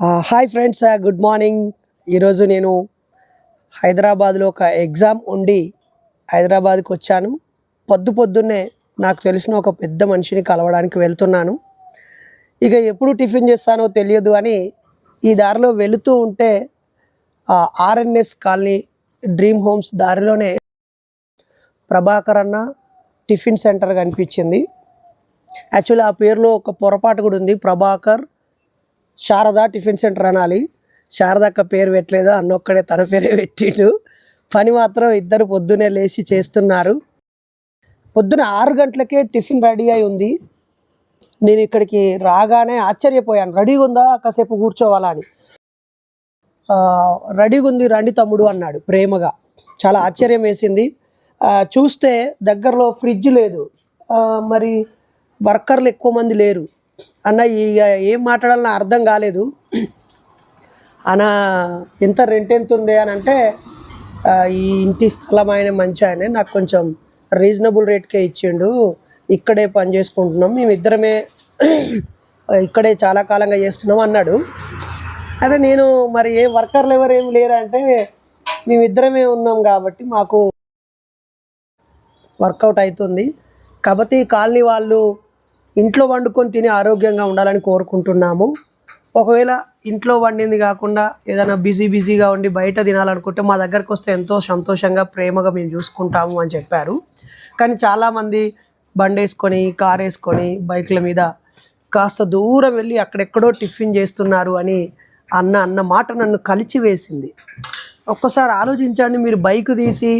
Hi friends good morning. ఈరోజు నేను హైదరాబాద్లో ఒక ఎగ్జామ్ ఉండి హైదరాబాద్కి వచ్చాను. పొద్దు పొద్దున్నే నాకు తెలిసిన ఒక పెద్ద మనిషిని కలవడానికి వెళ్తున్నాను. ఇక ఎప్పుడు టిఫిన్ చేస్తానో తెలియదు అని ఈ దారిలో వెళుతూ ఉంటే ఆర్ఎన్ఎస్ కాలనీ డ్రీమ్ హోమ్స్ దారిలోనే ప్రభాకర్ అన్న టిఫిన్ సెంటర్ కనిపించింది. యాక్చువల్లీ ఆ పేరులో ఒక పొరపాటు కూడా ఉంది. ప్రభాకర్ శారద టిఫిన్ సెంటర్ అనాలి. శారదక్క పేరు పెట్టలేదు? అన్నొక్కడే తన పేరే పెట్టిండు. పని మాత్రం ఇద్దరు పొద్దునే లేచి చేస్తున్నారు. పొద్దున ఆరు గంటలకే టిఫిన్ రెడీ అయి ఉంది. నేను ఇక్కడికి రాగానే ఆశ్చర్యపోయాను. రెడీగా ఉందా కాసేపు కూర్చోవాలా అని. రెడీగా ఉంది రండి తమ్ముడు అన్నాడు ప్రేమగా. చాలా ఆశ్చర్యం వేసింది. చూస్తే దగ్గరలో ఫ్రిడ్జ్ లేదు. మరి వర్కర్లు ఎక్కువ మంది లేరు. అన్న ఇక ఏం మాట్లాడాలన్నా అర్థం కాలేదు. అన్న ఎంత రెంట్ ఎంత ఉంది అని అంటే ఈ ఇంటి స్థలం ఆయన మంచి ఆయన నాకు కొంచెం రీజనబుల్ రేట్కే ఇచ్చిండు. ఇక్కడే పని చేసుకుంటున్నాం. మేము ఇద్దరమే ఇక్కడే చాలా కాలంగా చేస్తున్నాం అన్నాడు. అదే నేను మరి ఏ వర్కర్లు ఎవరు ఏమి లేరంటే మేమిద్దరమే ఉన్నాం కాబట్టి మాకు వర్కౌట్ అవుతుంది. కాబట్టి ఈ కాలనీ వాళ్ళు ఇంట్లో వండుకొని తిని ఆరోగ్యంగా ఉండాలని కోరుకుంటున్నాము. ఒకవేళ ఇంట్లో వండింది కాకుండా ఏదైనా బిజీ బిజీగా ఉండి బయట తినాలనుకుంటే మా దగ్గరకు వస్తే ఎంతో సంతోషంగా ప్రేమగా మేము చూసుకుంటాము అని చెప్పారు. కానీ చాలామంది బండి వేసుకొని కార్ వేసుకొని బైక్ల మీద కాస్త దూరం వెళ్ళి అక్కడెక్కడో టిఫిన్ చేస్తున్నారు అని అన్న అన్న మాట నన్ను కలిచి వేసింది ఒక్కసారి ఆలోచించండి మీరు బైక్ తీసి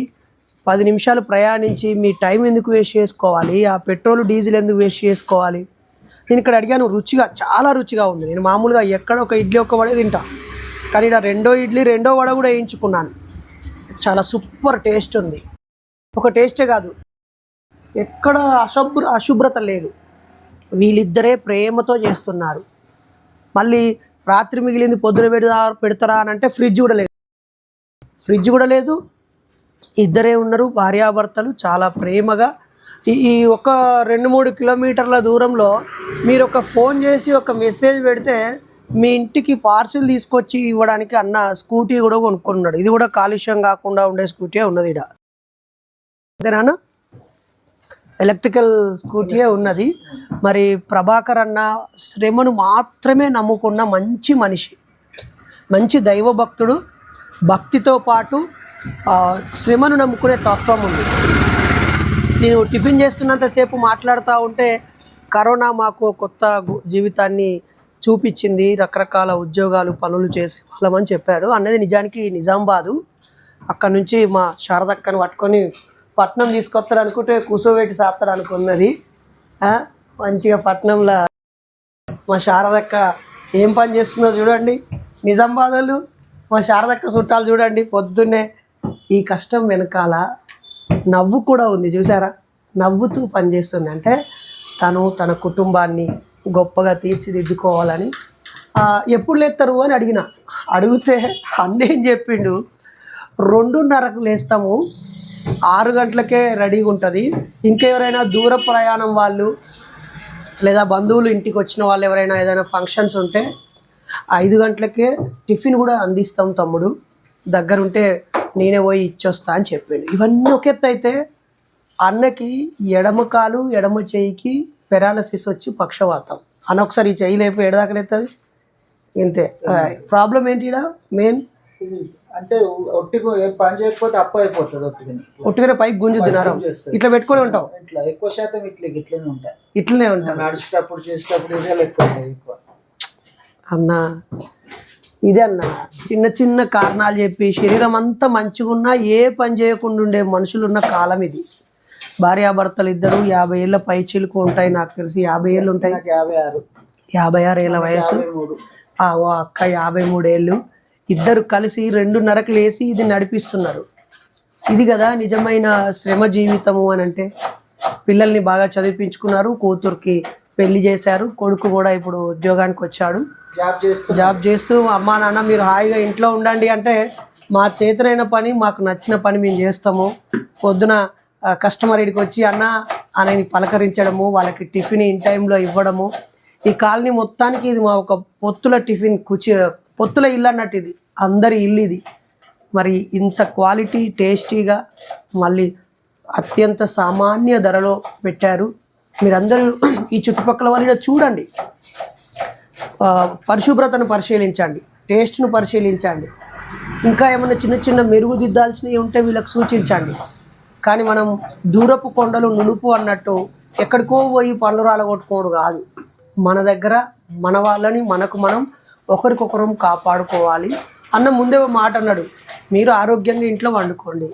పది నిమిషాలు ప్రయాణించి మీ టైం ఎందుకు వేస్ట్ చేసుకోవాలి? ఆ పెట్రోల్ డీజిల్ ఎందుకు వేస్ట్ చేసుకోవాలి? నేను ఇక్కడ అడిగాను రుచిగా చాలా రుచిగా ఉంది. నేను మామూలుగా ఎక్కడ ఒక ఇడ్లీ ఒక వడ తింటా. కానీ ఇక్కడ రెండో ఇడ్లీ రెండో వడ కూడా వేయించుకున్నాను. చాలా సూపర్ టేస్ట్ ఉంది. ఒక టేస్టే కాదు. ఎక్కడ అశుభ్ర అశుభ్రత లేదు. వీళ్ళిద్దరే ప్రేమతో చేస్తున్నారు. మళ్ళీ రాత్రి మిగిలింది పొద్దున పెడతా పెడతారా అని అంటే ఫ్రిడ్జ్ కూడా లేదు. ఫ్రిడ్జ్ కూడా లేదు ఇద్దరే ఉన్నారు భార్యాభర్తలు చాలా ప్రేమగా. ఈ ఒక రెండు మూడు కిలోమీటర్ల దూరంలో మీరు ఒక ఫోన్ చేసి ఒక మెసేజ్ పెడితే మీ ఇంటికి పార్సిల్ తీసుకొచ్చి ఇవ్వడానికి అన్న స్కూటీ కూడా కొనుక్కున్నాడు. ఇది కూడా కాలుష్యం కాకుండా ఉండే స్కూటీ ఉన్నది ఇక్కడ అంతేనా ఎలక్ట్రికల్ స్కూటీయే ఉన్నది. మరి ప్రభాకర్ అన్న శ్రమను మాత్రమే నమ్ముకున్న మంచి మనిషి. మంచి దైవభక్తుడు. భక్తితో పాటు శ్రమను నమ్ముకునే తత్వం ఉంది. నేను టిఫిన్ చేస్తున్నంతసేపు మాట్లాడుతూ ఉంటే కరోనా మాకు కొత్త గు- జీవితాన్ని చూపించింది. రకరకాల ఉద్యోగాలు పనులు చేసే వాళ్ళమని చెప్పాడు. అన్నది నిజానికి నిజామాబాదు అక్కడ నుంచి మా శారదక్కను పట్టుకొని పట్నం తీసుకొస్తాడు అనుకుంటే కూసోబెట్టి సాస్తాడు అనుకున్నది. మంచిగా పట్నంలో మా శారదక్క ఏం పని చేస్తుందో చూడండి. నిజామాబాద్ వాళ్ళు మా శారదక్క చుట్టాలు చూడండి. పొద్దున్నే ఈ కష్టం వెనకాల నవ్వు కూడా ఉంది. చూసారా? నవ్వుతూ పనిచేస్తుంది అంటే తను తన కుటుంబాన్ని గొప్పగా తీర్చిదిద్దుకోవాలని ఎప్పుడు లేస్తారు అని అడిగిన. అడిగితే అన్నేం చెప్పిండు? రెండున్నరకు లేస్తాము. ఆరు గంటలకే రెడీగా ఉంటుంది. ఇంకెవరైనా దూర ప్రయాణం వాళ్ళు లేదా బంధువులు ఇంటికి వచ్చిన వాళ్ళు ఎవరైనా ఏదైనా ఫంక్షన్స్ ఉంటే ఐదు గంటలకే టిఫిన్ కూడా అందిస్తాం తమ్ముడు. దగ్గరుంటే నేనే పోయి ఇచ్చొస్తా అని చెప్పిండు. ఇవన్నీ ఒక ఎత్తు అయితే అన్నకి ఎడమ కాలు ఎడమ చేయికి పెరాలసిస్ వచ్చి పక్షవాతం. అన్న ఒకసారి ఈ చెయ్యి లేపు ఎడదాకలేస్తుంది ఇంతే. ప్రాబ్లం ఏంటి మెయిన్? అంటే ఒట్టిగా ఏం పని చేయకపోతే అప్పు అయిపోతుంది ఒట్టిగా ఒట్టుగానే పైకి గుంజుతున్నారు ఇట్లా పెట్టుకొని ఉంటావు? ఇట్లా ఎక్కువ శాతం ఇట్లా ఇట్లనే ఉంటాయి ఇట్లనే ఉంటావు. నడిచేటప్పుడు చేసేటప్పుడు ఎక్కువ ఉంటాయి ఎక్కువ. అన్న ఇదే అన్న చిన్న చిన్న కారణాలు చెప్పి శరీరం అంతా మంచిగా ఉన్నా ఏ పని చేయకుండా ఉండే మనుషులు ఉన్న కాలం ఇది. భార్యాభర్తలు ఇద్దరు యాభై ఏళ్ళ పై చిలుకు ఉంటాయి నాకు తెలిసి. యాభై ఏళ్ళు ఉంటాయి. యాభై ఆరు. యాభై ఆరు ఏళ్ళ వయసు. ఓ అక్క యాభై మూడేళ్ళు ఇద్దరు కలిసి రెండున్నరకు లేసి ఇది నడిపిస్తున్నారు. ఇది కదా నిజమైన శ్రమ జీవితము అని అంటే పిల్లల్ని బాగా చదివించుకున్నారు కూతురికి పెళ్ళి చేశారు. కొడుకు కూడా ఇప్పుడు ఉద్యోగానికి వచ్చాడు. జాబ్ చేస్తూ జాబ్ చేస్తూ అమ్మా నాన్న మీరు హాయిగా ఇంట్లో ఉండండి అంటే మా చేతనైన పని మాకు నచ్చిన పని మేము చేస్తాము. పొద్దున కస్టమర్ ఇడికి వచ్చి అన్న అని పలకరించడము వాళ్ళకి టిఫిన్ ఇన్ టైంలో ఇవ్వడము. ఈ కాలనీ మొత్తానికి ఇది మా ఒక పొత్తుల టిఫిన్ కుచి పొత్తుల ఇల్లు అన్నట్టు ఇది. అందరి ఇల్లు ఇది. మరి ఇంత క్వాలిటీ టేస్టీగా మళ్ళీ అత్యంత సామాన్య ధరలో పెట్టారు. మీరందరూ ఈ చుట్టుపక్కల వాళ్ళు చూడండి. పరిశుభ్రతను పరిశీలించండి. టేస్ట్ను పరిశీలించండి. ఇంకా ఏమైనా చిన్న చిన్న మెరుగుదిద్దాల్సినవి ఉంటే వీళ్ళకి సూచించండి. కానీ మనం దూరపు కొండలు నునుపు అన్నట్టు ఎక్కడికో పోయి పనులు రాలగొట్టుకోడు కాదు. మన దగ్గర మన వాళ్ళని మనకు మనం ఒకరికొకరం కాపాడుకోవాలి అన్న ముందే మాట అన్నాడు. మీరు ఆరోగ్యంగా ఇంట్లో వండుకోండి.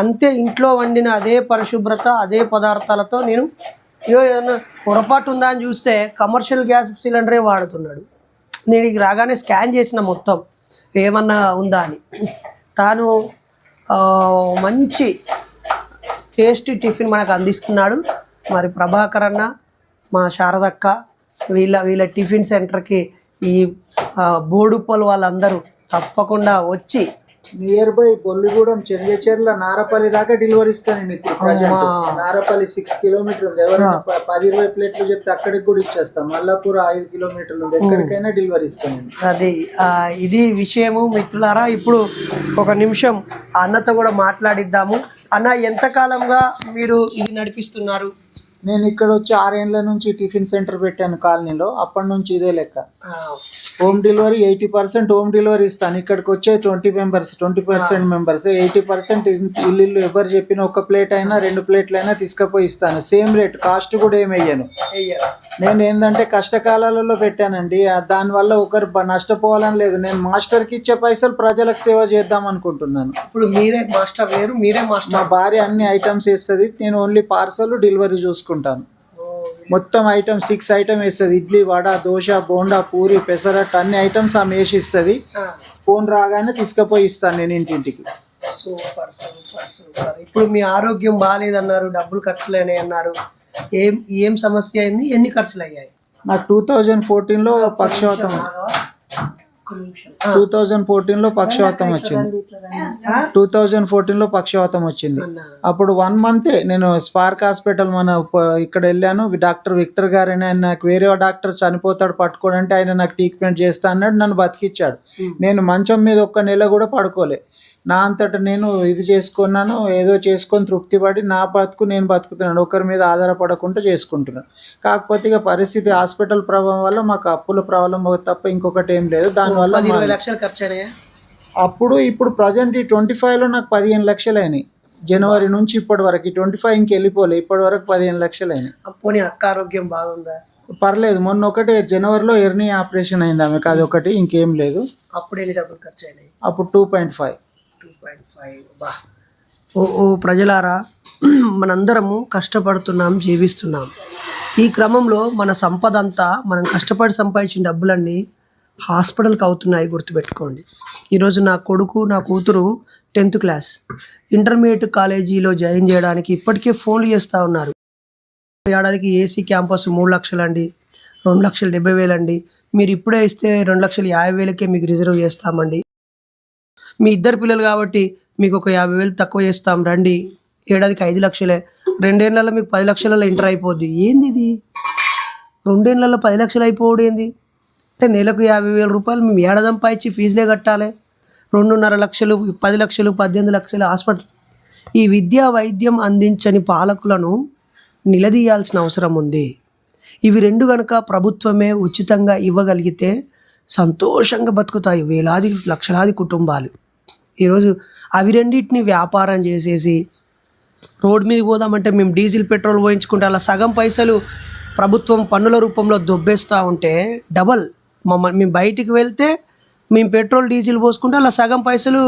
అంతే ఇంట్లో వండిన అదే పరిశుభ్రత అదే పదార్థాలతో నేను అయ్యో ఏదన్నా పొరపాటు ఉందా అని చూస్తే కమర్షియల్ గ్యాస్ సిలిండరే వాడుతున్నాడు. నేను రాగానే స్కాన్ చేసిన మొత్తం. ఏమన్నా ఉందా అని. తాను మంచి టేస్టీ టిఫిన్ మనకు అందిస్తున్నాడు. మరి ప్రభాకర్ అన్న మా శారదక్క వీళ్ళ వీళ్ళ టిఫిన్ సెంటర్కి ఈ బోడుపల్ వాళ్ళందరూ తప్పకుండా వచ్చి నియర్ బై బొల్లిగూడెం చెర్ల నారపల్లి దాకా డెలివరీ ఇస్తాను ఇప్పుడు ప్రజెంట్. నారపల్లి సిక్స్ కిలోమీటర్ ఉంది. ఎవరైనా పది ఇరవై ప్లేట్లు చెప్తే అక్కడికి కూడా ఇచ్చేస్తాం. మల్లాపూర్ ఐదు కిలోమీటర్లు ఉంది. ఎక్కడికైనా డెలివరీ ఇస్తాను అది ఇది విషయము మిత్రులారా ఇప్పుడు ఒక నిమిషం అన్నతో కూడా మాట్లాడిద్దాము. అన్న ఎంతకాలంగా మీరు ఇది నడిపిస్తున్నారు? నేను ఇక్కడ వచ్చి ఆరేళ్ళ నుంచి టిఫిన్ సెంటర్ పెట్టాను కాలనీలో. అప్పటి నుంచి ఇదే లెక్క. Home delivery eighty percent home delivery ఇస్తాను. ఇక్కడికి వచ్చే twenty members twenty percent members eighty percent ఇల్లు ఎవరు చెప్పిన ఒక ప్లేట్ అయినా రెండు ప్లేట్లు అయినా తీసుకుపోయి ఇస్తాను. సేమ్ రేట్ కాస్ట్ కూడా ఏమి వెయ్యను అయ్యా. నేను ఏంటంటే కష్టకాలాలలో పెట్టానండి. దానివల్ల ఒకరు నష్టపోవాలని లేదు. నేను మాస్టర్కి ఇచ్చే పైసలు ప్రజలకు సేవ చేద్దాం అనుకుంటున్నాను. ఇప్పుడు మీరే మాస్టర్ లేరు మీరే మాస్టర్ మా భార్య అన్ని ఐటమ్స్ వేస్తుంది. నేను ఓన్లీ పార్సల్ డెలివరీ చూసుకుంటాను. మొత్తం ఐటమ్ సిక్స్ ఐటమ్ వేస్తుంది. ఇడ్లీ వడ దోశ బోండా పూరి పెసరట్ అన్ని ఐటమ్స్ ఆమె వేసి ఇస్తుంది ఫోన్ రాగానే తీసుకుపోయి ఇస్తాను నేను ఇంటింటికి. Super super super. ఇప్పుడు మీ ఆరోగ్యం బాగాలేదన్నారు డబ్బులు ఖర్చులైనాయి అన్నారు. ఏం ఏం సమస్య అయింది? ఎన్ని ఖర్చులు అయ్యాయి నాకు టూ థౌజండ్ ఫోర్టీన్లో పక్షవాతం. టూ థౌజండ్ ఫోర్టీన్లో పక్షవాతం వచ్చింది? టూ థౌజండ్ ఫోర్టీన్లో పక్షవాతం వచ్చింది. అప్పుడు వన్ మంతే నేను స్పార్క్ హాస్పిటల్ మన ఇక్కడ వెళ్ళాను. డాక్టర్ విక్టర్ గారు అని ఆయన నాకు వేరే డాక్టర్ చనిపోతాడు పట్టుకోడంటే ఆయన నాకు ట్రీట్మెంట్ చేస్తా అన్నాడు. నన్ను బతికిచ్చాడు. నేను మంచం మీద ఒక్క నెల కూడా పడుకోలే. నా అంతట నేను ఇది చేసుకున్నాను. ఏదో చేసుకొని తృప్తి పడి నా బతుకు నేను బతుకుతున్నాను. ఒకరి మీద ఆధారపడకుండా చేసుకుంటున్నాను. కాకపోతే ఇక పరిస్థితి హాస్పిటల్ ప్రభావం వల్ల మాకు అప్పుల ప్రాబ్లం తప్ప ఇంకొకటి ఏం లేదు. దానివల్ల మా- ఇరవై లక్షలు ఖర్చు అయినాయా అప్పుడు ఇప్పుడు ప్రజెంట్ ఈ ట్వంటీ ఫైవ్లో నాకు పదిహేను లక్షలు అయినాయి జనవరి నుంచి ఇప్పటి వరకు. ఈ ట్వంటీ ఫైవ్ ఇంక వెళ్ళిపోలే ఇప్పటి వరకు పదిహేను లక్షలు అయినాయి పోనీ అక్క ఆరోగ్యం బాగుందా? పర్లేదు. మొన్న ఒకటే జనవరిలో ఎర్నీ ఆపరేషన్ అయింది ఆమెకు. అది ఒకటి ఇంకేం లేదు. అప్పుడు ఎన్ని డబ్బులు ఖర్చు అయినాయి అప్పుడు two point five. Two point five. బా ఓ ఓ ప్రజలారా మనందరము కష్టపడుతున్నాం జీవిస్తున్నాం. ఈ క్రమంలో మన సంపద అంతా మనం కష్టపడి సంపాదించిన డబ్బులన్నీ హాస్పిటల్కి అవుతున్నాయి గుర్తుపెట్టుకోండి. ఈరోజు నా కొడుకు నా కూతురు టెన్త్ క్లాస్. ఇంటర్మీడియట్ కాలేజీలో జాయిన్ చేయడానికి ఇప్పటికే ఫోన్లు చేస్తూ ఉన్నారు. ఏడాదికి ఏసీ క్యాంపస్ మూడు లక్షలు అండి రెండు లక్షల డెబ్బై వేలు అండి మీరు ఇప్పుడే ఇస్తే రెండు లక్షల యాభై వేలకే మీకు రిజర్వ్ చేస్తామండి. మీ ఇద్దరు పిల్లలు కాబట్టి మీకు ఒక యాభై వేలు తక్కువ చేస్తాం రండి. ఏడాదికి ఐదు లక్షలే. రెండేళ్ళలో మీకు పది లక్షలలో ఇంటర్ అయిపోద్ది. ఏంది ఇది? రెండేళ్ళలో పది లక్షలు అయిపోవడం ఏంది? అంటే నెలకు యాభై వేల రూపాయలు మేము ఏడాది సంపాదించి ఫీజులే కట్టాలి. రెండున్నర లక్షలు పది లక్షలు పద్దెనిమిది లక్షలు హాస్పిటల్. ఈ విద్యా వైద్యం అందించని పాలకులను నిలదీయాల్సిన అవసరం ఉంది. ఇవి రెండు గనక ప్రభుత్వమే ఉచితంగా ఇవ్వగలిగితే సంతోషంగా బతుకుతాయి వేలాది లక్షలాది కుటుంబాలు. ఈరోజు అవి రెండింటిని వ్యాపారం చేసేసి రోడ్ మీద పోదామంటే మేము డీజిల్ పెట్రోల్ పోయించుకుంటే అలా సగం పైసలు ప్రభుత్వం పన్నుల రూపంలో దొబ్బేస్తూ ఉంటే డబల్ మమ్మల్ని మేము బయటికి వెళ్తే మేము పెట్రోల్ డీజిల్ పోసుకుంటే అలా సగం పైసలు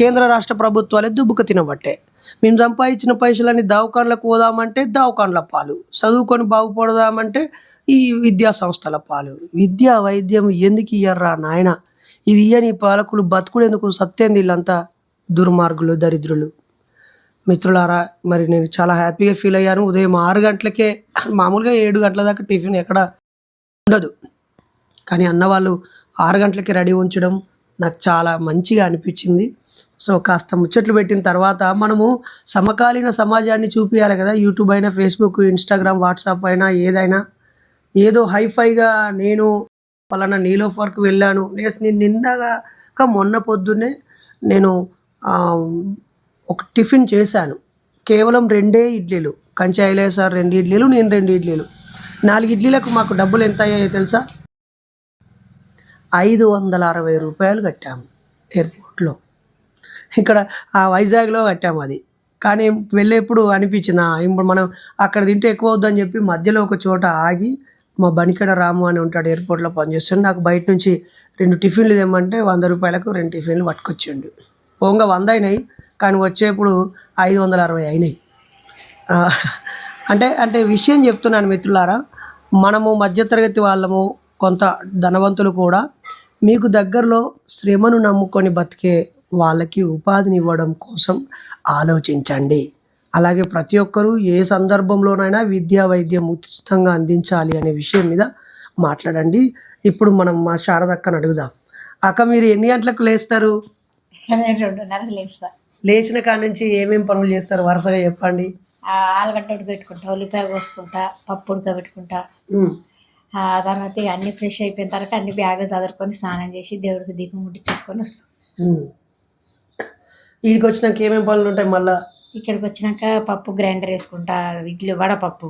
కేంద్ర రాష్ట్ర ప్రభుత్వాలే దుబ్బుక తినబట్టే. మేము సంపాదించిన పైసలని దవాఖాన్లకు పోదామంటే దవాఖాన్ల పాలు. చదువుకొని బాగుపడదామంటే ఈ విద్యా సంస్థల పాలు. విద్యా వైద్యం ఎందుకు ఇయ్యర్రా నాయన? ఇది ఇయ్యని పాలకులు బతుకుడేందుకు సత్యం వీళ్ళంతా దుర్మార్గులు దరిద్రులు. మిత్రులారా మరి నేను చాలా హ్యాపీగా ఫీల్ అయ్యాను. ఉదయం ఆరు గంటలకే మామూలుగా ఏడు గంటల దాకా టిఫిన్ ఎక్కడ ఉండదు. కానీ అన్న వాళ్ళు ఆరు గంటలకి రెడీ ఉంచడం నాకు చాలా మంచిగా అనిపించింది. సో కాస్త ముచ్చట్లు పెట్టిన తర్వాత మనము సమకాలీన సమాజాన్ని చూపించాలి కదా. యూట్యూబ్ అయినా ఫేస్బుక్ ఇన్స్టాగ్రామ్ వాట్సాప్ అయినా ఏదైనా. ఏదో హైఫైగా నేను పలానా నీలోఫర్కి వెళ్ళాను. నేస్ నేను నిన్నగా మొన్న పొద్దున్నే నేను ఒక టిఫిన్ చేశాను. కేవలం రెండే ఇడ్లీలు. కంచాయిలే సార్ రెండు ఇడ్లీలు నేను రెండు ఇడ్లీలు. నాలుగు ఇడ్లీలకు మాకు డబ్బులు ఎంత అయ్యాయో తెలుసా? ఐదు వందల అరవై రూపాయలు కట్టాము ఎయిర్పోర్ట్లో. ఇక్కడ ఆ వైజాగ్లో కట్టాము అది. కానీ వెళ్ళేప్పుడు అనిపించిన ఇప్పుడు మనం అక్కడ తింటే ఎక్కువ అవుద్దని చెప్పి మధ్యలో ఒక చోట ఆగి మా బనికడ రాము అని ఉంటాడు ఎయిర్పోర్ట్లో పనిచేస్తాడు. నాకు బయట నుంచి రెండు టిఫిన్లు తెమ్మంటే వంద రూపాయలకు రెండు టిఫిన్లు పట్టుకొచ్చిండు. పోగా వంద అయినాయి కానీ వచ్చేప్పుడు ఐదు వందల అరవై అయినాయి. అంటే అంటే విషయం చెప్తున్నాను మిత్రులారా మనము మధ్యతరగతి వాళ్ళము కొంత ధనవంతులు కూడా మీకు దగ్గరలో శ్రమను నమ్ముకొని బతికే వాళ్ళకి ఉపాధిని ఇవ్వడం కోసం ఆలోచించండి. అలాగే ప్రతి ఒక్కరూ ఏ సందర్భంలోనైనా విద్యా వైద్యం ఉచితంగా అందించాలి అనే విషయం మీద మాట్లాడండి. ఇప్పుడు మనం మా శారదక్కని అడుగుదాం. అక్క మీరు ఎన్ని గంటలకు లేస్తారు? రెండున్నరకు లేస్తా. లేచిన కాడ నుంచి ఏమేం పనులు చేస్తారు? వరుసగా చెప్పండి. ఆ ఆలుగడ్డ ఉడకబెట్టుకుంటా ఉల్లిపాయ కోసుకుంటా పప్పు ఉడకబెట్టుకుంటా. తర్వాత ఇక అన్ని ఫ్రెష్ అయిపోయిన తర్వాత అన్ని బ్యాగ్ చదువుకొని స్నానం చేసి దేవుడికి దీపం ముట్టించేసుకొని వస్తాం. వీడికి వచ్చినాక ఏమేం పనులు ఉంటాయి మళ్ళా? ఇక్కడికి వచ్చినాక పప్పు గ్రైండర్ వేసుకుంటా ఇడ్లీ వడపప్పు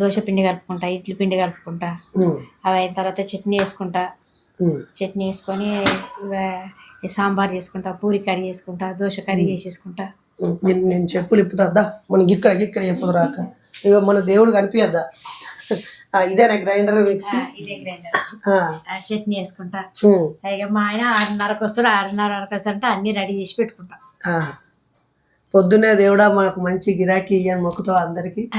దోశ పిండి కలుపుకుంటా ఇడ్లీ పిండి కలుపుకుంటా. అవి అయిన తర్వాత చట్నీ వేసుకుంటా. చట్నీ వేసుకొని సాంబార్ చేసుకుంటా పూరి కర్రీ చేసుకుంటా దోశ కర్రీ చేసేసుకుంటా. నేను చెప్పులు ఇప్పుతా మనకి ఇక్కడ ఇక్కడ చెప్పులు రాక. ఇక మన దేవుడు కనిపించద్దా ఇదేనా గ్రైండర్ మిక్సీ? ఇదే గ్రైండర్. చట్నీ వేసుకుంటా. ఇక మా ఆయన ఆరున్నరకు వస్తాడు ఆరున్నరకు వస్తాడంటే అన్నీ రెడీ చేసి పెట్టుకుంటా. ఆ. పొద్దున్నే దేవుడా మాకు మంచి గిరాకీ ఇయ్యని మొక్కుతావు అందరికి.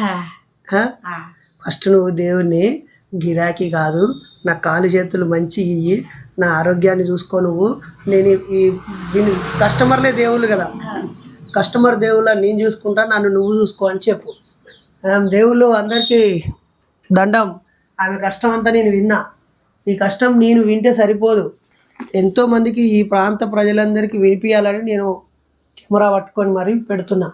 ఫస్ట్ నువ్వు దేవుణ్ణి గిరాకీ కాదు నా కాలు చేతులు మంచి ఇయ్యి నా ఆరోగ్యాన్ని చూసుకో నువ్వు. నేను ఈ- కస్టమర్లే దేవుళ్ళు కదా. కస్టమర్ దేవుళ్ళ నేను చూసుకుంటా నన్ను నువ్వు చూసుకో అని చెప్పు. దేవుళ్ళు అందరికీ దండం. ఆమె కష్టం అంతా నేను విన్నా. ఈ కష్టం నేను వింటే సరిపోదు. ఎంతోమందికి ఈ ప్రాంత ప్రజలందరికీ వినిపించాలని నేను కెమెరా పట్టుకొని మరీ పెడుతున్నా.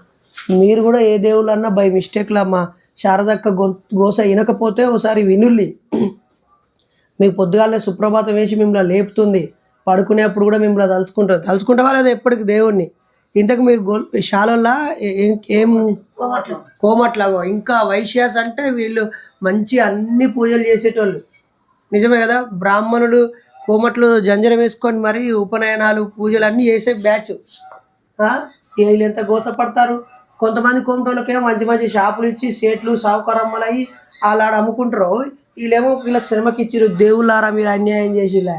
మీరు కూడా ఏ దేవుళ్ళు అన్నా బై మిస్టేక్లా మా శారదక్క గో గోస వినకపోతే ఒకసారి వినుల్లి. మీకు పొద్దుగాలే సుప్రభాతం వేసి మిమ్మల్ని లేపుతుంది. పడుకునేప్పుడు కూడా మిమ్మల్ని తలుచుకుంటారు తలుచుకుంటే వాళ్ళు ఎప్పటికి దేవుణ్ణి. ఇంతకు మీరు గోల్ శాలల్లా ఏ- కోమట్లాగో? ఇంకా వైశ్యాస్ అంటే వీళ్ళు మంచి అన్ని పూజలు చేసేటోళ్ళు. నిజమే కదా? బ్రాహ్మణులు కోమట్లు జంజరం వేసుకొని మరి ఉపనయనాలు పూజలు అన్నీ చేసే బ్యాచ్. వీళ్ళు ఎంత గోసపడతారు? కొంతమంది కోమటోళ్ళకేమో మంచి మంచి షాపులు ఇచ్చి సేట్లు సావుకారమ్మలు అయ్యి వాళ్ళు ఆడ అమ్ముకుంటారు వీళ్ళేమో వీళ్ళకి శ్రమకి ఇచ్చిరు దేవుళ్ళారా మీరు అన్యాయం చేసిలా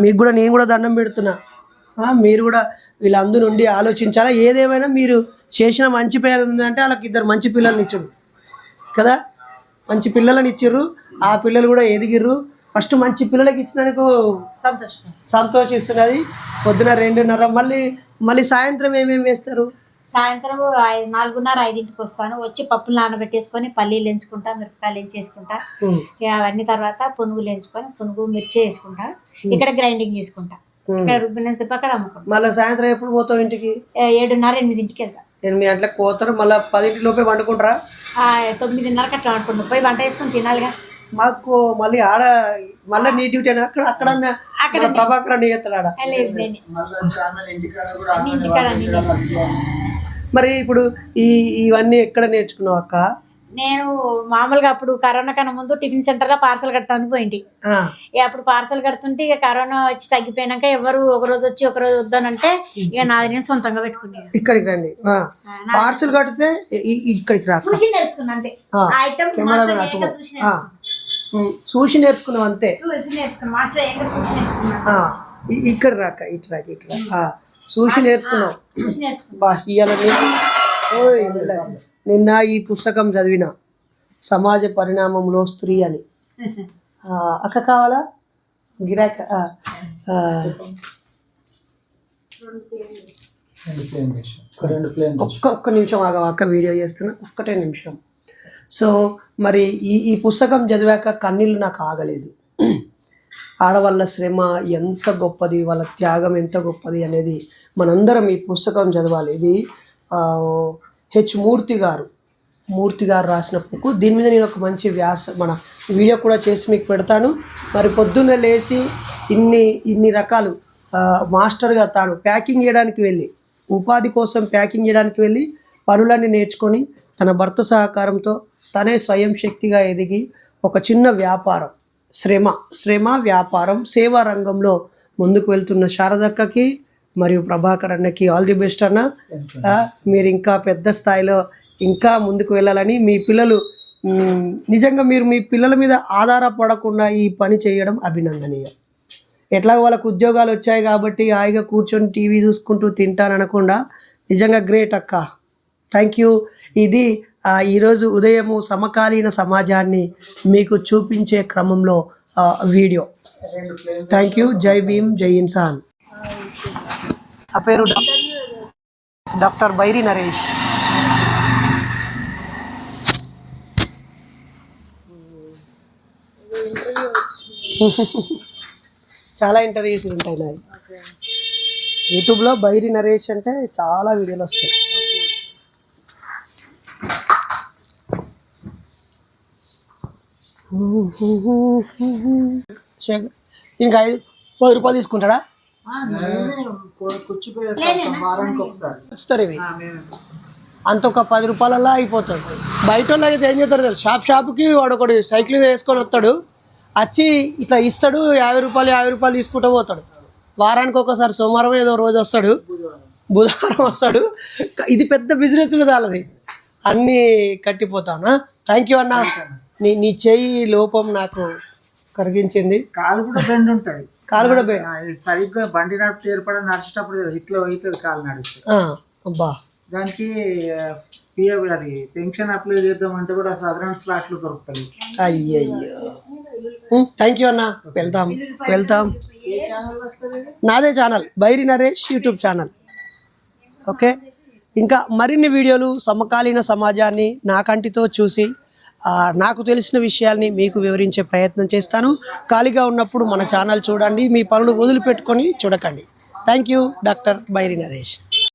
మీకు కూడా నేను కూడా దండం పెడుతున్నా. మీరు కూడా వీళ్ళందరూ ఉండి ఆలోచించాలా? ఏదేమైనా మీరు చేసిన మంచి పేరు ఉందంటే వాళ్ళకి ఇద్దరు మంచి పిల్లల్ని ఇచ్చుడు. కదా? మంచి పిల్లలని ఇచ్చిర్రు ఆ పిల్లలు కూడా ఎదిగిర్రు. ఫస్ట్ మంచి పిల్లలకి ఇచ్చినందుకు సంతోషం. సంతోషిస్తున్నది. పొద్దున రెండున్నర మళ్ళీ మళ్ళీ సాయంత్రం ఏమేమి వేస్తారు? సాయంత్రం ఐదు నాలుగున్నర ఐదింటికి వస్తాను. వచ్చి పప్పులు నానబెట్టేసుకొని పల్లీలు ఎంచుకుంటా మిరపకాయలు ఎంచేసుకుంటా. అవన్నీ తర్వాత పునుగులు ఎంచుకొని పునుగు మిర్చి వేసుకుంటా. ఇక్కడ గ్రైండింగ్ చేసుకుంటా. ఇక్కడ రుబ్బిన సేపు అక్కడ అమ్ముకుంటా. మళ్ళీ సాయంత్రం ఎప్పుడు పోతావు ఇంటికి? ఏ, ఏడున్నర ఎనిమిదింటికి వెళ్తా. ఎనిమిది గంటలకు పోతారు మళ్ళీ పదింటి లోపే వండుకుంటారా? ఆ, తొమ్మిదిన్నరకు అట్లా అనుకుంటా పోయి వంట వేసుకొని తినాలిగా. మాకు మళ్ళీ ఆడ మళ్ళీ నీ డ్యూటీ అక్కడ అక్కడ అక్కడ ప్రభాకర్ నీ ఎత్తాడు. మరి ఇప్పుడు ఈ ఇవన్నీ ఎక్కడ నేర్చుకున్నావు అక్క? నేను మామూలుగా అప్పుడు కరోనా కన్నా ముందు టిఫిన్ సెంటర్లో పార్సల్ కడతాను పోయింటి అప్పుడు పార్సల్ కడుతుంటే ఇక కరోనా వచ్చి తగ్గిపోయినాక ఎవరు ఒక రోజు వచ్చి ఒక రోజు వద్దానంటే ఇక నాది నేను సొంతంగా పెట్టుకునేది ఇక్కడికి రండి. పార్సల్ కడితే ఇక్కడికి రా చూసి నేర్చుకున్నా అంతే. ఐటమ్. చూసి నేర్చుకున్నా. అంతే. చూసి నేర్చుకున్నా. మాస్టర్ ఏంగా చూసి నేర్చుకున్నా. ఇక్కడ రాక ఇటు రాక ఇటు రా ఆ, చూసి నేర్చుకున్నా. బా ఇవాళ ఓయ్ నిన్న- ఈ పుస్తకం చదివిన సమాజ పరిణామంలో స్త్రీ అని. అక్క కావాలా? గిరాక ఒక్క ఒక్క నిమిషం ఆగవా? అక్క వీడియో చేస్తున్నా. ఒక్కటే నిమిషం. సో మరి ఈ ఈ పుస్తకం చదివాక కన్నీళ్ళు నాకు ఆగలేదు. ఆడవాళ్ళ శ్రమ ఎంత గొప్పది వాళ్ళ త్యాగం ఎంత గొప్పది అనేది మనందరం ఈ పుస్తకం చదవాలి. ఇది హెచ్ మూర్తి గారు. మూర్తి గారు రాసిన బుక్ దీని మీద నేను ఒక మంచి వ్యాస మన వీడియో కూడా చేసి మీకు పెడతాను. మరి పొద్దున్నే లేచి ఇన్ని ఇన్ని రకాలు మాస్టర్గా తాను ప్యాకింగ్ చేయడానికి వెళ్ళి ఉపాధి కోసం ప్యాకింగ్ చేయడానికి వెళ్ళి పనులన్నీ నేర్చుకొని తన భర్త సహకారంతో తనే స్వయం శక్తిగా ఎదిగి ఒక చిన్న వ్యాపారం శ్రమ శ్రమ వ్యాపారం సేవా రంగంలో ముందుకు వెళ్తున్న శారదక్కకి మరియు ప్రభాకర్ అన్నకి ఆల్ ది బెస్ట్ అన్న. మీరు ఇంకా పెద్ద స్థాయిలో ఇంకా ముందుకు వెళ్ళాలని మీ పిల్లలు నిజంగా మీరు మీ పిల్లల మీద ఆధారపడకుండా ఈ పని చేయడం అభినందనీయం. ఎట్లా వాళ్ళకు ఉద్యోగాలు వచ్చాయి కాబట్టి హాయిగా కూర్చొని టీవీ చూసుకుంటూ తింటాననకుండా నిజంగా గ్రేట్ అక్క. Thank you. ఇది ఈరోజు ఉదయము సమకాలీన సమాజాన్ని మీకు చూపించే క్రమంలో వీడియో. Thank you. జై భీమ్ జై ఇన్సాన్. ఆ పేరు డాక్టర్ బైరి నరేష్. చాలా ఇంటర్వ్యూస్ ఉంటాయి నాయి. యూట్యూబ్లో బైరి నరేష్ అంటే చాలా వీడియోలు వస్తాయి. ఇంకా ఐదు పది రూపాయలు తీసుకుంటాడా? ఇవి. అంత ఒక పది రూపాయలల్లో అయిపోతుంది బయట వాళ్ళు అయితే ఏం చేస్తారు తెలుసు? షాప్ షాప్కి వాడు ఒకటి సైకిల్ వేసుకొని వస్తాడు. వచ్చి ఇట్లా ఇస్తాడు యాభై రూపాయలు యాభై రూపాయలు తీసుకుంటూ పోతాడు. వారానికి ఒకసారి సోమవారం ఏదో రోజు వస్తాడు. బుధవారం వస్తాడు. ఇది పెద్ద బిజినెస్ కూడా వాళ్ళది. అన్నీ కట్టిపోతానా. థ్యాంక్ యూ అన్న. నీ నీ చెయ్యి లోపం నాకు కరిగించింది. కాలు కూడా బెండ్ ఉంటుంది కాలు కూడా సరిగ్గా బండి నడిపి ఏర్పడ నడిచేటప్పుడు ఇట్లా అవుతుంది కాలు నడిస్తే. ఆ, అబ్బా. దానికి పిఎఫ్ అది పెన్షన్ అప్లై చేద్దామంటే కూడా సాధారణ స్లాట్లు దొరుకుతాయి అయ్యయ్యో. థ్యాంక్ యూ అన్న. వెళ్తాం వెళ్తాం నాదే channel Bairi Naresh YouTube channel okay? ఇంకా మరిన్ని వీడియోలు సమకాలీన సమాజాన్ని నా కంటితో చూసి నాకు తెలిసిన విషయాల్ని మీకు వివరించే ప్రయత్నం చేస్తాను. ఖాళీగా ఉన్నప్పుడు మన ఛానల్ చూడండి మీ పనులు వదిలిపెట్టుకొని చూడకండి. Thank you doctor Bairi Naresh.